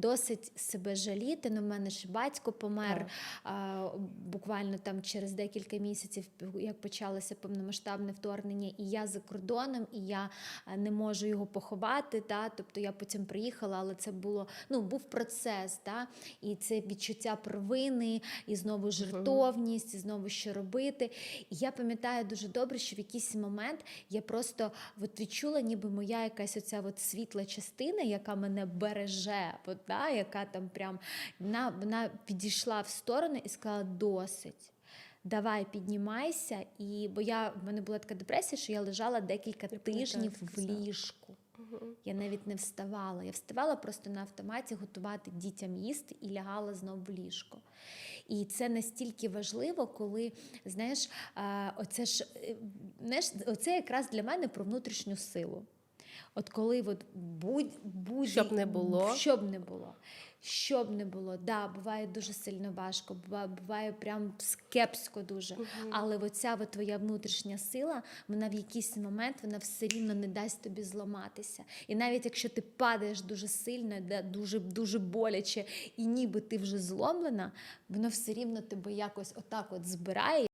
досить себе жаліти. Ну, в мене ж батько помер а, буквально там через декілька місяців, як почалося повномасштабне вторгнення, і я за кордоном, і я не можу його поховати. Та? Тобто я потім приїхала, але це було ну, був процес. Та? І це відчуття провини, і знову жертовність, і знову що робити. І я пам'ятаю дуже добре, що в якийсь момент я просто от відчула, ніби моя якась оця от світла частина, яка мене береже, от, да, яка там прям вона, вона підійшла в сторону і сказала: досить. Давай піднімайся, і бо я в мене була така депресія, що я лежала декілька Я тижнів в ліжку. Я навіть не вставала. Я вставала просто на автоматі готувати дітям їсти і лягала знову в ліжко. І це настільки важливо, коли знаєш, оце ж е, знаєш, оце якраз для мене про внутрішню силу. От коли от будь, будь Щоб не було. щоб не було. Щоб не було, да, буває дуже сильно важко, буває, буває прям скепсько дуже. Але оця от твоя внутрішня сила, вона в якийсь момент вона все рівно не дасть тобі зламатися. І навіть якщо ти падаєш дуже сильно, дуже, дуже боляче, і ніби ти вже зломлена, воно все рівно тебе якось отак от збирає.